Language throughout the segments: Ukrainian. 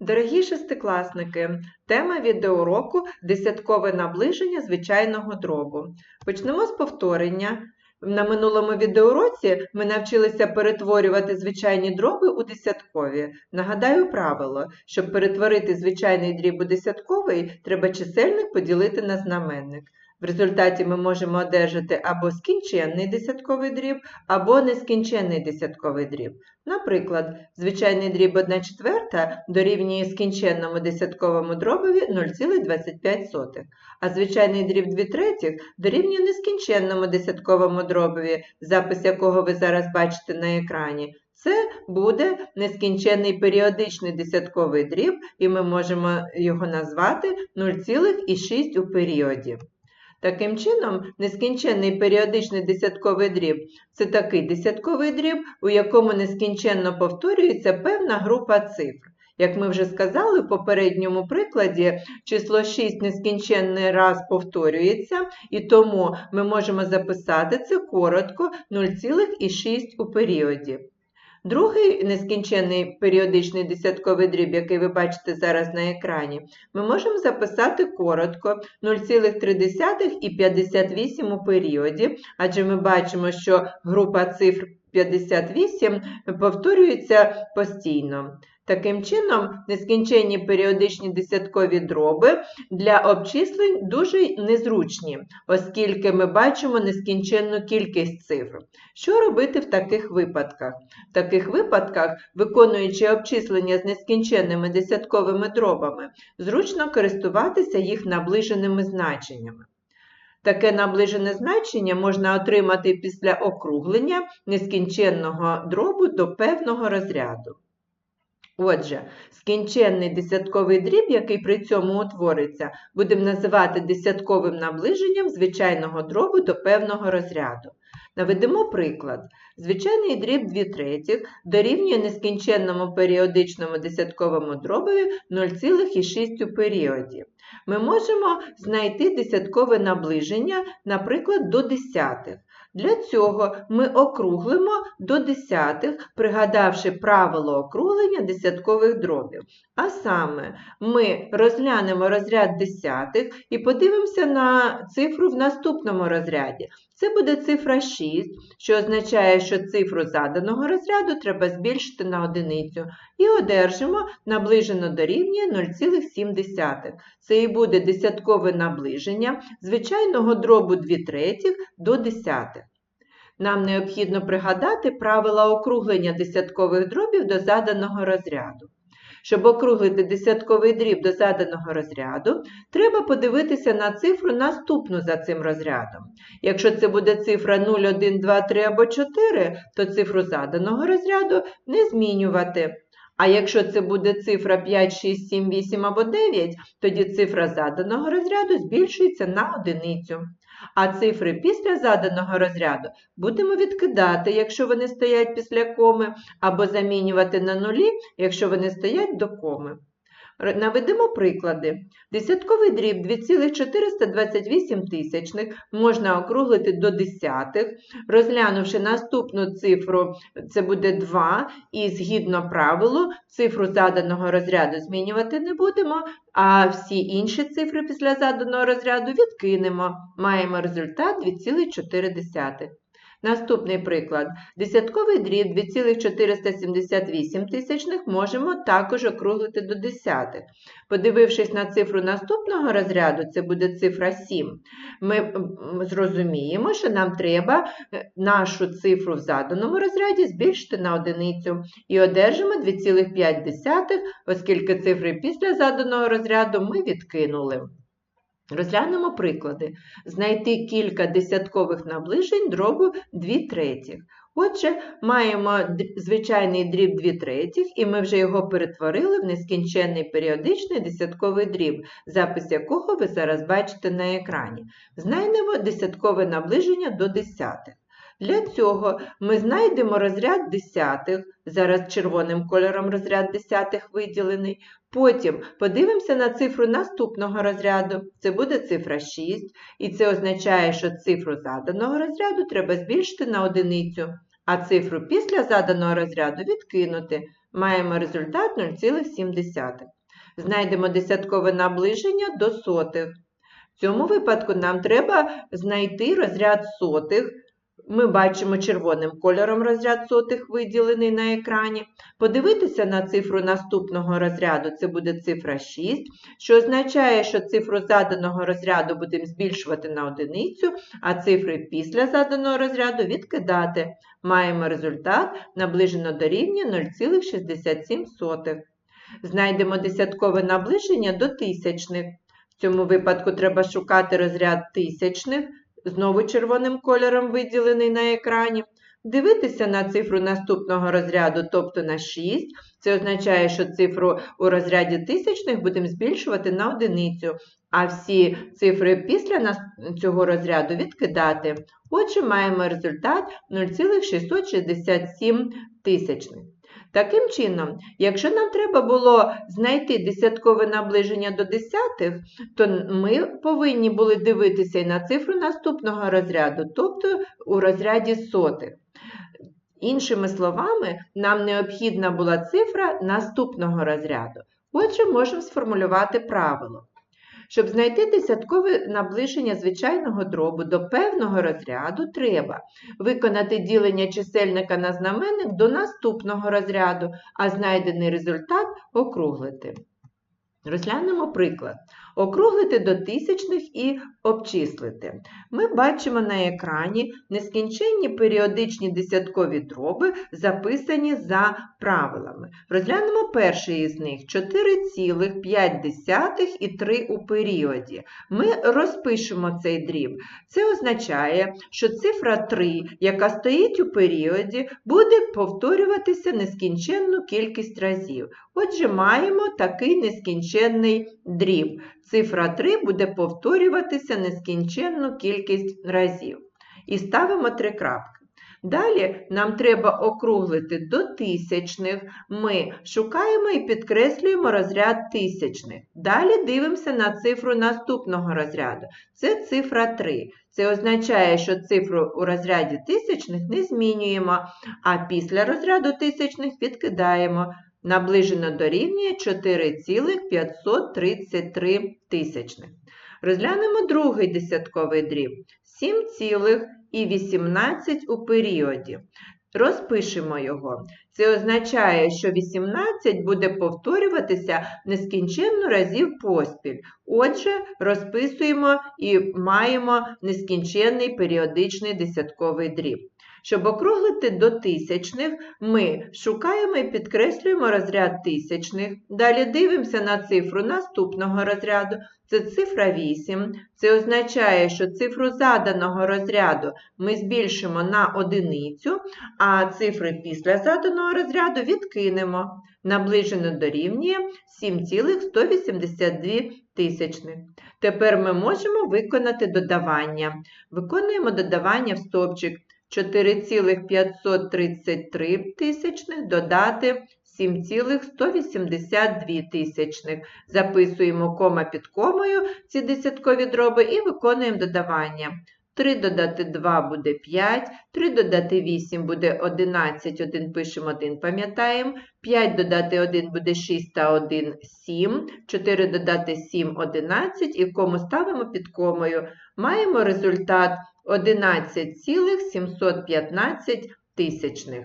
Дорогі шестикласники, тема відеоуроку десяткове наближення звичайного дробу. Почнемо з повторення. На минулому відеоуроці ми навчилися перетворювати звичайні дроби у десяткові. Нагадаю правило, щоб перетворити звичайний дріб у десятковий, треба чисельник поділити на знаменник. В результаті ми можемо одержати або скінченний десятковий дріб, або нескінченний десятковий дріб. Наприклад, звичайний дріб 1 четверта дорівнює скінченному десятковому дробові 0,25, а звичайний дріб 2 третіх дорівнює нескінченному десятковому дробові, запис якого ви зараз бачите на екрані. Це буде нескінченний періодичний десятковий дріб, і ми можемо його назвати 0,6 у періоді. Таким чином, нескінченний періодичний десятковий дріб це такий десятковий дріб, у якому нескінченно повторюється певна група цифр. Як ми вже сказали в попередньому прикладі, число 6 нескінченний раз повторюється, і тому ми можемо записати це коротко 0,6 у періоді. Другий нескінчений періодичний десятковий дріб, який ви бачите зараз на екрані, ми можемо записати коротко 0,3 і 58 у періоді, адже ми бачимо, що група цифр 58 повторюється постійно. Таким чином, нескінченні періодичні десяткові дроби для обчислень дуже незручні, оскільки ми бачимо нескінченну кількість цифр. Що робити в таких випадках? В таких випадках, виконуючи обчислення з нескінченними десятковими дробами, зручно користуватися їх наближеними значеннями. Таке наближене значення можна отримати після округлення нескінченного дробу до певного розряду. Отже, скінченний десятковий дріб, який при цьому утвориться, будемо називати десятковим наближенням звичайного дробу до певного розряду. Наведемо приклад. Звичайний дріб 2 третіх дорівнює нескінченному періодичному десятковому дробові 0,6 у періоді. Ми можемо знайти десяткове наближення, наприклад, до десятих. Для цього ми округлимо до десятих, пригадавши правило округлення десяткових дробів. А саме, ми розглянемо розряд десятих і подивимося на цифру в наступному розряді. Це буде цифра 6, що означає, що цифру заданого розряду треба збільшити на одиницю, і одержимо наближено до рівня 0,7. Це і буде десяткове наближення звичайного дробу 2 третіх до десятих. Нам необхідно пригадати правила округлення десяткових дробів до заданого розряду. Щоб округлити десятковий дріб до заданого розряду, треба подивитися на цифру наступну за цим розрядом. Якщо це буде цифра 0, 1, 2, 3 або 4, то цифру заданого розряду не змінювати. А якщо це буде цифра 5, 6, 7, 8 або 9, тоді цифра заданого розряду збільшується на одиницю. А цифри після заданого розряду будемо відкидати, якщо вони стоять після коми, або замінювати на нулі, якщо вони стоять до коми. Наведемо приклади. Десятковий дріб 2,428 тисячних можна округлити до десятих, розглянувши наступну цифру, це буде 2, і згідно правилу, цифру заданого розряду змінювати не будемо, а всі інші цифри після заданого розряду відкинемо. Маємо результат 2,4. Наступний приклад. Десятковий дріб 2,478 тисячних можемо також округлити до десятих. Подивившись на цифру наступного розряду, це буде цифра 7, ми зрозуміємо, що нам треба е, нашу цифру в заданому розряді збільшити на одиницю і одержимо 2,5, оскільки цифри після заданого розряду ми відкинули. Розглянемо приклади. Знайти кілька десяткових наближень дробу 2 третіх. Отже, маємо звичайний дріб 2 третіх, і ми вже його перетворили в нескінченний періодичний десятковий дріб, запис якого ви зараз бачите на екрані. Знайдемо десяткове наближення до десятих. Для цього ми знайдемо розряд десятих, зараз червоним кольором розряд десятих виділений. Потім подивимося на цифру наступного розряду, це буде цифра 6, і це означає, що цифру заданого розряду треба збільшити на одиницю, а цифру після заданого розряду відкинути. Маємо результат 0,7. Знайдемо десяткове наближення до сотих. В цьому випадку нам треба знайти розряд сотих. Ми бачимо червоним кольором розряд сотих виділений на екрані. Подивитися на цифру наступного розряду, це буде цифра 6, що означає, що цифру заданого розряду будемо збільшувати на одиницю, а цифри після заданого розряду відкидати. Маємо результат наближено до рівня 0,67. Знайдемо десяткове наближення до тисячних. В цьому випадку треба шукати розряд тисячних, знову червоним кольором виділений на екрані. Дивитися на цифру наступного розряду, тобто на 6. Це означає, що цифру у розряді тисячних будемо збільшувати на одиницю, а всі цифри після цього розряду відкидати. Отже, маємо результат 0,667 тисячних. Таким чином, якщо нам треба було знайти десяткове наближення до десятих, то ми повинні були дивитися і на цифру наступного розряду, тобто у розряді сотих. Іншими словами, нам необхідна була цифра наступного розряду. Отже, можемо сформулювати правило. Щоб знайти десяткове наближення звичайного дробу до певного розряду, треба виконати ділення чисельника на знаменник до наступного розряду, а знайдений результат округлити. Розглянемо приклад. Округлити до тисячних і обчислити. Ми бачимо на екрані нескінченні періодичні десяткові дроби, записані за правилами. Розглянемо перший із них 4,5 і 3 у періоді. Ми розпишемо цей дріб. Це означає, що цифра 3, яка стоїть у періоді, буде повторюватися нескінченну кількість разів. Отже, маємо такий нескінченний дріб. Цифра 3 буде повторюватися нескінченну кількість разів. І ставимо три крапки. Далі нам треба округлити до тисячних. Ми шукаємо і підкреслюємо розряд тисячних. Далі дивимося на цифру наступного розряду. Це цифра 3. Це означає, що цифру у розряді тисячних не змінюємо, а після розряду тисячних відкидаємо. Наближено дорівнює 4,533 тисячних. Розглянемо другий десятковий дріб 7,18 у періоді. Розпишемо його. Це означає, що 18 буде повторюватися нескінченно разів поспіль. Отже, розписуємо і маємо нескінченний періодичний десятковий дріб. Щоб округлити до тисячних, ми шукаємо і підкреслюємо розряд тисячних. Далі дивимося на цифру наступного розряду. Це цифра 8. Це означає, що цифру заданого розряду ми збільшимо на одиницю, а цифри після заданого розряду відкинемо. Наближено дорівнює 7,182 тисячних. Тепер ми можемо виконати додавання. Виконуємо додавання в стовпчик 4,533 тисячних додати 7,182 тисячних. Записуємо кома під комою ці десяткові дроби і виконуємо додавання. 3 додати 2 буде 5, 3 додати 8 буде 11, 1 пишемо 1, пам'ятаємо. 5 додати 1 буде 6 та 1 7, 4 додати 7 11 і кому ставимо під комою. Маємо результат 11,715 тисячних.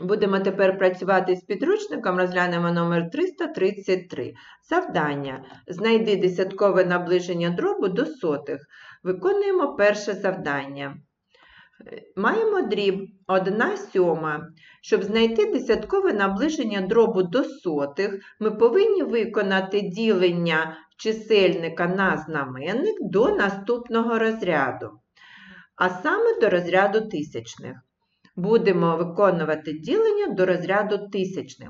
Будемо тепер працювати з підручником, розглянемо номер 333. Завдання. Знайди десяткове наближення дробу до сотих. Виконуємо перше завдання. Маємо дріб 1 сьома. Щоб знайти десяткове наближення дробу до сотих, ми повинні виконати ділення чисельника на знаменник до наступного розряду, а саме до розряду тисячних. Будемо виконувати ділення до розряду тисячних.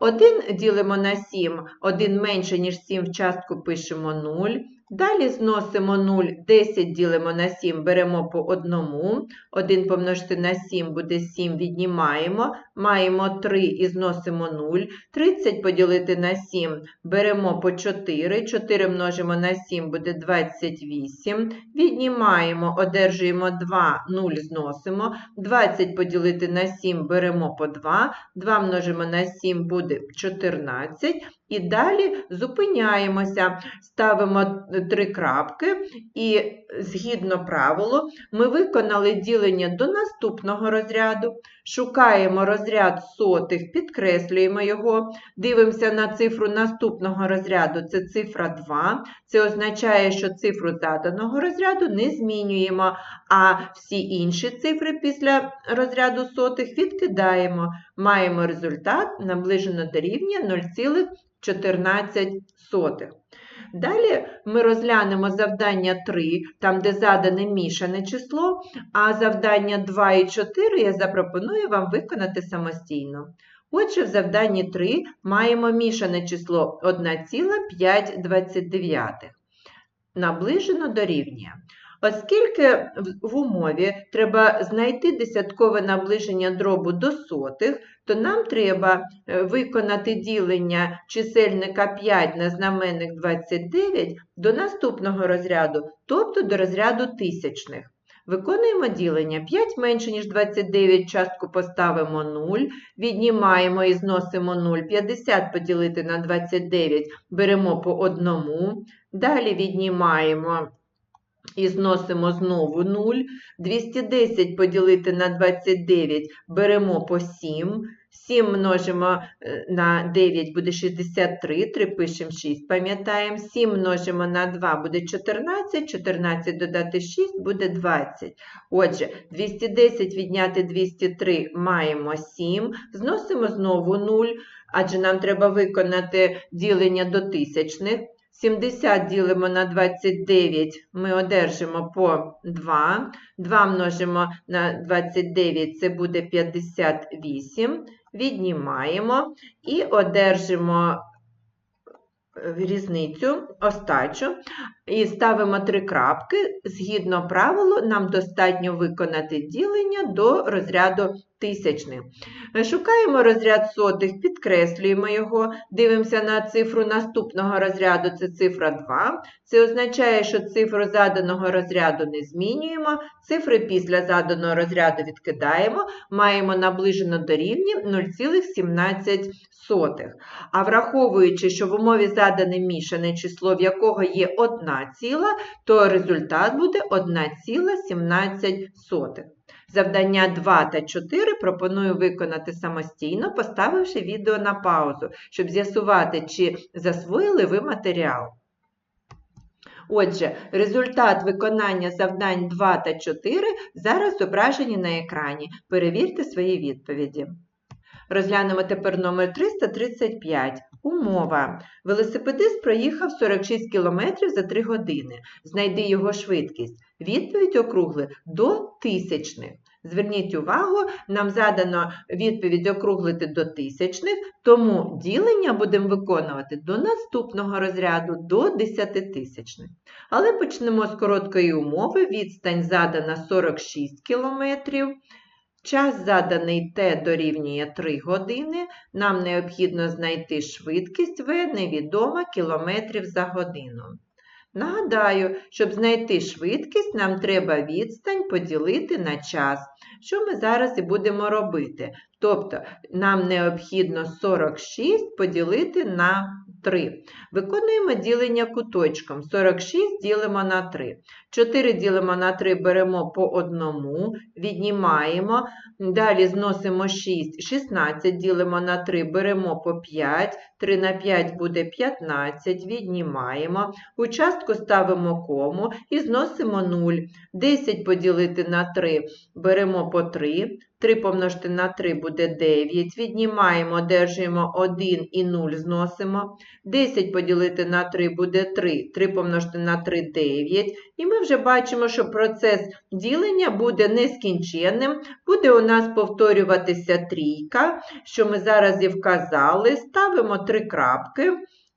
1 ділимо на 7, 1 менше, ніж 7 в частку пишемо 0, Далі зносимо 0, 10 ділимо на 7, беремо по одному. 1 помножити на 7 буде 7, віднімаємо. Маємо 3 і зносимо 0. 30 поділити на 7, беремо по 4. 4 множимо на 7 буде 28. Віднімаємо, одержуємо 2, 0 зносимо. 20 поділити на 7 беремо по 2. 2 множимо на 7 буде 14. І далі зупиняємося, ставимо три крапки, і згідно правилу ми виконали ділення до наступного розряду, шукаємо розряд сотих, підкреслюємо його, дивимося на цифру наступного розряду, це цифра 2. Це означає, що цифру заданого розряду не змінюємо, а всі інші цифри після розряду сотих відкидаємо. Маємо результат наближено до рівня 0,14. Далі ми розглянемо завдання 3, там, де задане мішане число, а завдання 2 і 4 я запропоную вам виконати самостійно. Отже, в завданні 3 маємо мішане число 1,529. Наближено до рівня. Оскільки в- умові треба знайти десяткове наближення дробу до сотих, то нам треба е, виконати ділення чисельника 5 на знаменник 29 до наступного розряду, тобто до розряду тисячних. Виконуємо ділення. 5 менше, ніж 29, частку поставимо 0, віднімаємо і зносимо 0. 50 поділити на 29 беремо по одному. Далі віднімаємо і зносимо знову 0. 210 поділити на 29 беремо по 7. 7 множимо е, на 9 буде 63, 3 пишемо 6, пам'ятаємо. 7 множимо на 2 буде 14, 14 додати 6 буде 20. Отже, 210 відняти 203 маємо 7, зносимо знову 0, адже нам треба виконати ділення до тисячних. 70 ділимо на 29, ми одержимо по 2. 2 множимо на 29, це буде 58. Віднімаємо і одержимо е, різницю, остачу. І ставимо три крапки. Згідно правилу, нам достатньо виконати ділення до розряду тисячних. Шукаємо розряд сотих, підкреслюємо його, дивимося на цифру наступного розряду, це цифра 2. Це означає, що цифру заданого розряду не змінюємо, цифри після заданого розряду відкидаємо, маємо наближено до рівня 0,17. А враховуючи, що в умові задане мішане число, в якого є одна ціла, то результат буде 1,17. Завдання 2 та 4 пропоную виконати самостійно, поставивши відео на паузу, щоб з'ясувати, чи засвоїли ви матеріал. Отже, результат виконання завдань 2 та 4 зараз зображені на екрані. Перевірте свої відповіді. Розглянемо тепер номер 335. Умова. Велосипедист проїхав 46 км за 3 години. Знайди його швидкість. Відповідь округли до тисячних. Зверніть увагу, нам задано відповідь округлити до тисячних, тому ділення будемо виконувати до наступного розряду, до десятитисячних. Але почнемо з короткої умови. Відстань задана 46 км. Час заданий t дорівнює 3 години. Нам необхідно знайти швидкість v невідома кілометрів за годину. Нагадаю, щоб знайти швидкість, нам треба відстань поділити на час, що ми зараз і будемо робити. Тобто нам необхідно 46 поділити на 3. Виконуємо ділення куточком. 46 ділимо на 3. 4 ділимо на 3 беремо по одному, віднімаємо. Далі зносимо 6. 16 ділимо на 3 беремо по 5. 3 на 5 буде 15, віднімаємо. Участку ставимо кому і зносимо 0. 10 поділити на 3 беремо по 3. 3 помножити на 3 буде 9. Віднімаємо, одержуємо 1 і 0 зносимо. 10 поділити на 3 буде 3. 3 помножити на 3 – 9. І ми вже бачимо, що процес ділення буде нескінченним. Буде у нас повторюватися трійка, що ми зараз і вказали. Ставимо три крапки.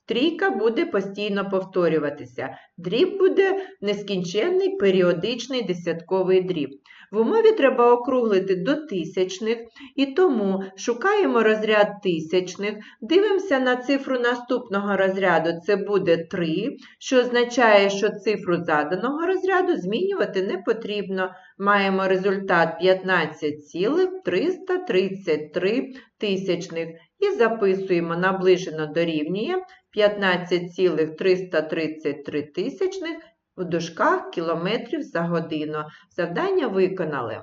Трійка буде постійно повторюватися. Дріб буде нескінченний періодичний десятковий дріб. В умові треба округлити до тисячних, і тому шукаємо розряд тисячних, дивимося на цифру наступного розряду, це буде 3, що означає, що цифру заданого розряду змінювати не потрібно. Маємо результат 15,333 тисячних і записуємо наближено дорівнює 15,333 тисячних в дужках кілометрів за годину. Завдання виконали.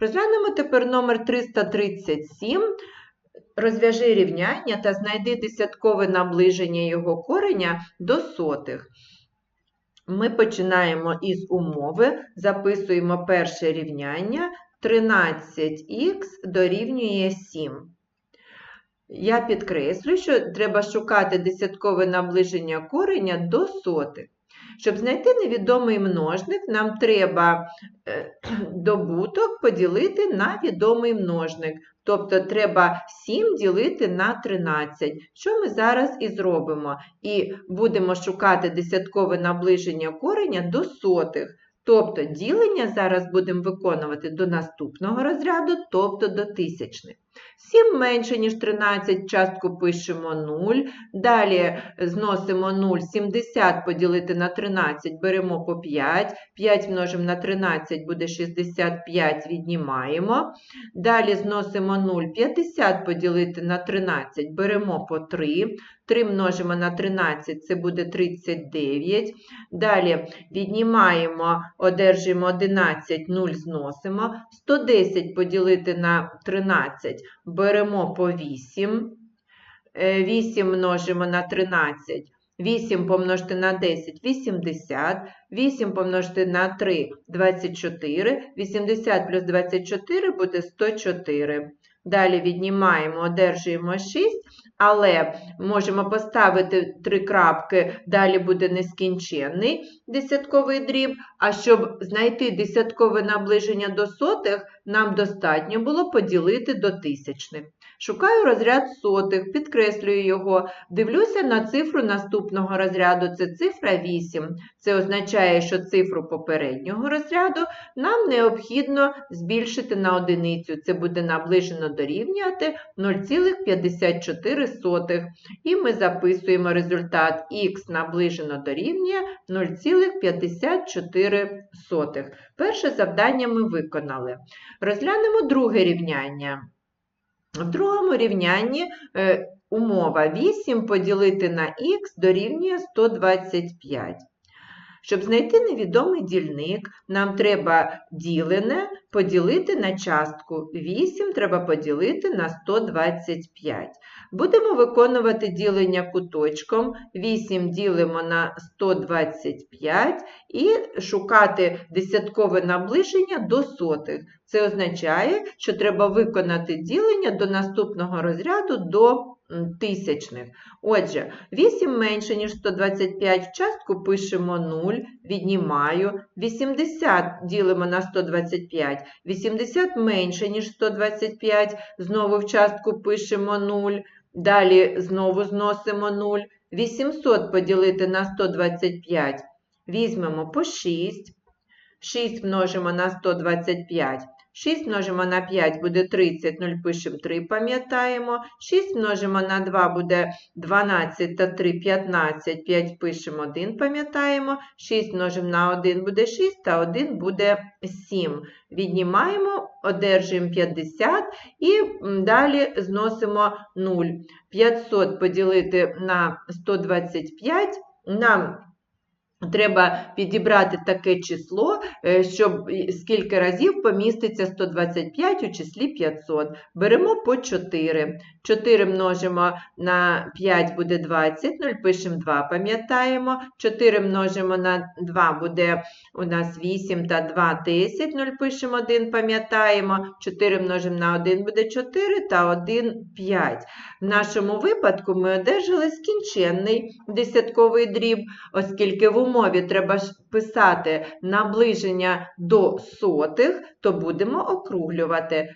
Розглянемо тепер номер 337. Розв'яжи рівняння та знайди десяткове наближення його кореня до сотих. Ми починаємо із умови, записуємо перше рівняння 13х дорівнює 7. Я підкреслю, що треба шукати десяткове наближення кореня до сотих. Щоб знайти невідомий множник, нам треба е, добуток поділити на відомий множник. Тобто треба 7 ділити на 13, що ми зараз і зробимо. І будемо шукати десяткове наближення кореня до сотих. Тобто ділення зараз будемо виконувати до наступного розряду, тобто до тисячних. 7 менше, ніж 13, частку пишемо 0. Далі зносимо 0, 70 поділити на 13, беремо по 5. 5 множимо на 13 буде 65, віднімаємо. Далі зносимо 0, 50 поділити на 13, беремо по 3. 3 множимо на 13, це буде 39. Далі віднімаємо, одержуємо 11, 0 зносимо. 110 поділити на 13, беремо по 8. 8 множимо на 13. 8 помножити на 10 – 80, 8 помножити на 3 – 24, 80 плюс 24 буде 104. Далі віднімаємо, одержуємо 6, але можемо поставити три крапки, далі буде нескінченний десятковий дріб, а щоб знайти десяткове наближення до сотих, нам достатньо було поділити до тисячних. Шукаю розряд сотих, підкреслюю його, дивлюся на цифру наступного розряду, це цифра 8. Це означає, що цифру попереднього розряду нам необхідно збільшити на одиницю. Це буде наближено дорівнювати 0,54. І ми записуємо результат х наближено дорівнює 0,54. Перше завдання ми виконали. Розглянемо друге рівняння. В другому рівнянні е, умова 8 поділити на х дорівнює 125. Щоб знайти невідомий дільник, нам треба ділене поділити на частку. 8 треба поділити на 125. Будемо виконувати ділення куточком. 8 ділимо на 125 і шукати десяткове наближення до сотих. Це означає, що треба виконати ділення до наступного розряду до тисячних. Отже, 8 менше, ніж 125, в частку пишемо 0, віднімаю. 80 ділимо на 125. 80 менше, ніж 125, знову в частку пишемо 0. Далі знову зносимо 0. 800 поділити на 125. Візьмемо по 6. 6 множимо на 125. 6 множимо на 5 буде 30, 0 пишемо 3, пам'ятаємо. 6 множимо на 2 буде 12 та 3 15, 5 пишемо 1, пам'ятаємо. 6 множимо на 1 буде 6, та 1 буде 7. Віднімаємо, одержуємо 50 і далі зносимо 0. 500 поділити на 125 нам Треба підібрати таке число, е, щоб скільки разів поміститься 125 у числі 500. Беремо по 4. 4 множимо на 5 буде 20, 0 пишемо 2, пам'ятаємо. 4 множимо на 2 буде у нас 8 та 2 10, 0 пишемо 1, пам'ятаємо. 4 множимо на 1 буде 4 та 1 5. В нашому випадку ми одержали скінченний десятковий дріб, оскільки в умові треба писати наближення до сотих, то будемо округлювати.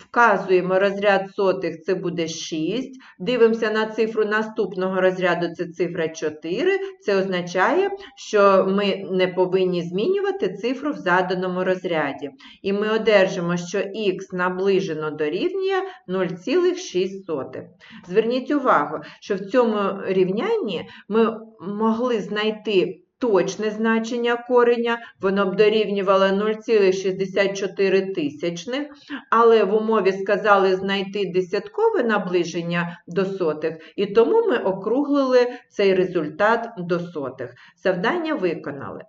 Вказуємо розряд сотих, це буде 6. Дивимося на цифру наступного розряду, це цифра 4. Це означає, що ми не повинні змінювати цифру в заданому розряді. І ми одержимо, що х наближено дорівнює 0,6. Зверніть увагу, що в цьому рівнянні ми могли знайти точне значення кореня, воно б дорівнювало 0,64 тисячних, але в умові сказали знайти десяткове наближення до сотих, і тому ми округлили цей результат до сотих. Завдання виконали.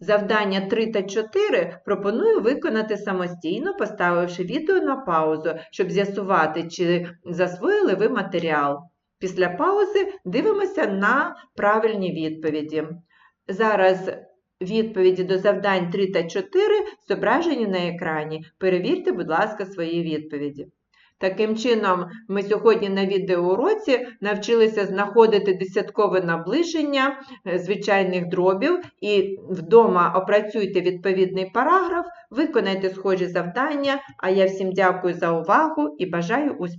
Завдання 3 та 4 пропоную виконати самостійно, поставивши відео на паузу, щоб з'ясувати, чи засвоїли ви матеріал. Після паузи дивимося на правильні відповіді. Зараз відповіді до завдань 3 та 4 зображені на екрані. Перевірте, будь ласка, свої відповіді. Таким чином, ми сьогодні на відеоуроці навчилися знаходити десяткове наближення е, звичайних дробів і вдома опрацюйте відповідний параграф, виконайте схожі завдання. А я всім дякую за увагу і бажаю успіхів!